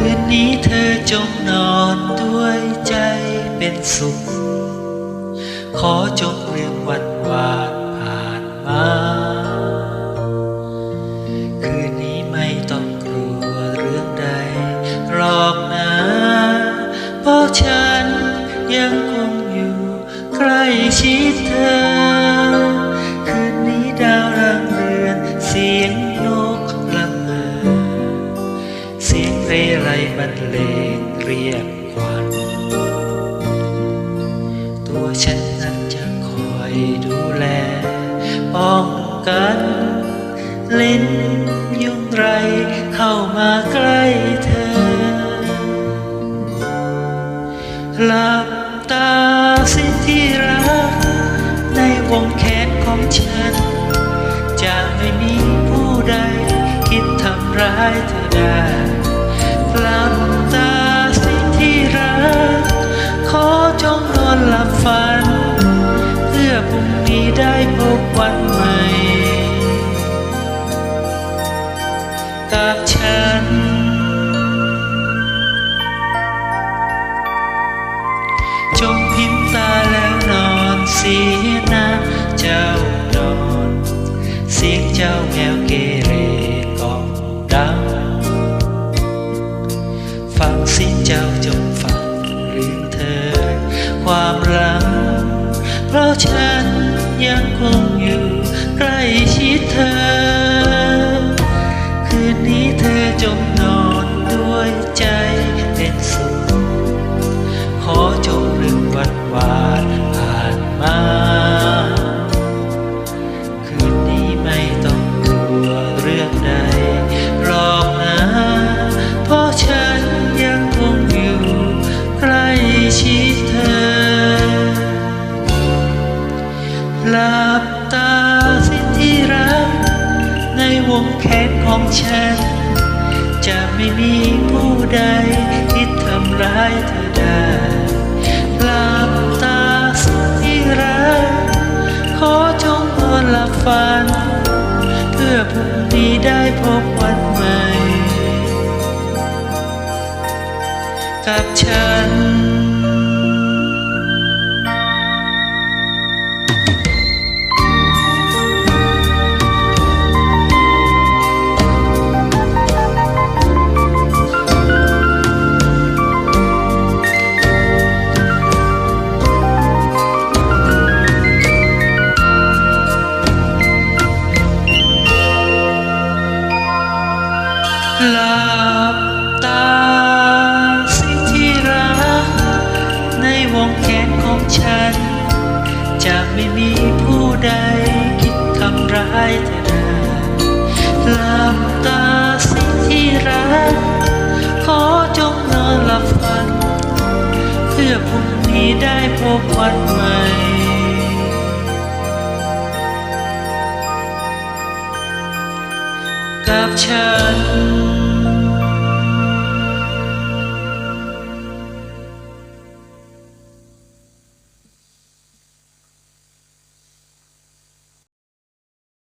คืนี้เธอจงนอนด้วยใจเป็นสุข ขอจงลืมวันวานผ่านมา บรรเลงเรียกขวัญตัวฉันนั้นจะคอยดูแล ป้องกันเล่นยุงไรเข้ามาใกล้เธอหลับตาสิที่รัก ในวงแขนของฉัน จะไม่มีผู้ใด คิดทำร้ายเธอได้ กับฉันจงพิมพ์ตาแล้วนอนเสียนะเจ้านอน เสียงเจ้าแมวเกเรกองดัง ฟังสิเจ้าจงฟังหรือเธอ ความหลัง เพราะฉันยังคงอยู่ใกล้ชิดเธอ ฉัน จะไม่มีผู้ใดที่ทำร้ายเธอได้หลับตาสิที่รักขอจงนอนหลับฝัน เพื่อพรุ่งนี้ได้พบวันใหม่ กับฉัน ดใหม่กับฉัน